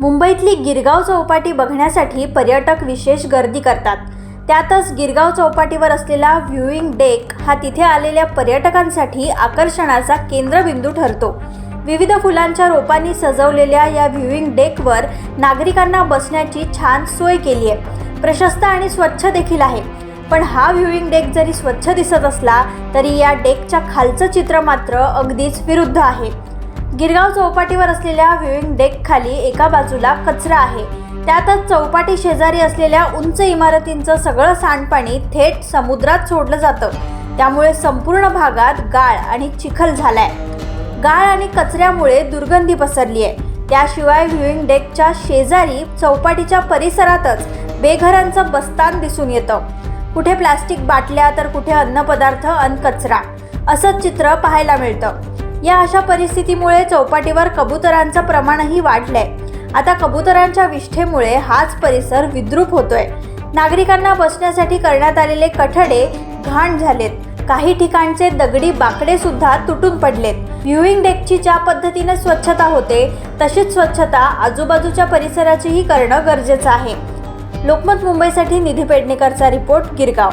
मुंबईतली गिरगाव चौपाटी बघण्यासाठी पर्यटक विशेष गर्दी करतात. त्यातच गिरगाव चौपाटीवर असलेला व्ह्यूइंग डेक हा तिथे आलेल्या पर्यटकांसाठी आकर्षणाचा केंद्रबिंदू ठरतो. विविध फुलांच्या रोपांनी सजवलेल्या या व्ह्यूइंग डेकवर नागरिकांना बसण्याची छान सोय केली आहे. प्रशस्त आणि स्वच्छ देखील आहे. पण हा व्ह्यूइंग डेक जरी स्वच्छ दिसत असला तरी या डेकच्या खालचं चित्र मात्र अगदीच विरुद्ध आहे. गिरगाव चौपाटीवर असलेल्या व्ह्यूइंग डेक खाली एका बाजूला कचरा आहे. त्यातच चौपाटी शेजारी असलेल्या उंच इमारतींचं सगळं सांडपाणी थेट समुद्रात सोडलं जातं. त्यामुळे संपूर्ण भागात गाळ आणि चिखल झालाय. गाळ आणि कचऱ्यामुळे दुर्गंधी पसरली आहे त्याशिवाय व्ह्यूइंग डेकच्या शेजारी चौपाटीच्या परिसरातच बेघरांचं बस्तान दिसून येतं. कुठे प्लास्टिक बाटल्या तर कुठे अन्नपदार्थ अन कचरा. असंच चित्र पाहायला मिळतं. या अशा परिस्थितीमुळे चौपाटीवर कबुतरांचं प्रमाणही वाढलंय. आता कबुतरांच्या विष्ठेमुळे हाच परिसर विद्रूप होतोय. नागरिकांना बसण्यासाठी करण्यात आलेले कठडे घाण झालेत. काही ठिकाणचे दगडी बाकडे सुद्धा तुटून पडलेत. व्ह्युईंग डेकची ज्या पद्धतीने स्वच्छता होते तशीच स्वच्छता आजूबाजूच्या परिसराचीही करणं गरजेचं आहे. लोकमत मुंबईसाठी निधी पेडणेकरचा रिपोर्ट गिरगाव.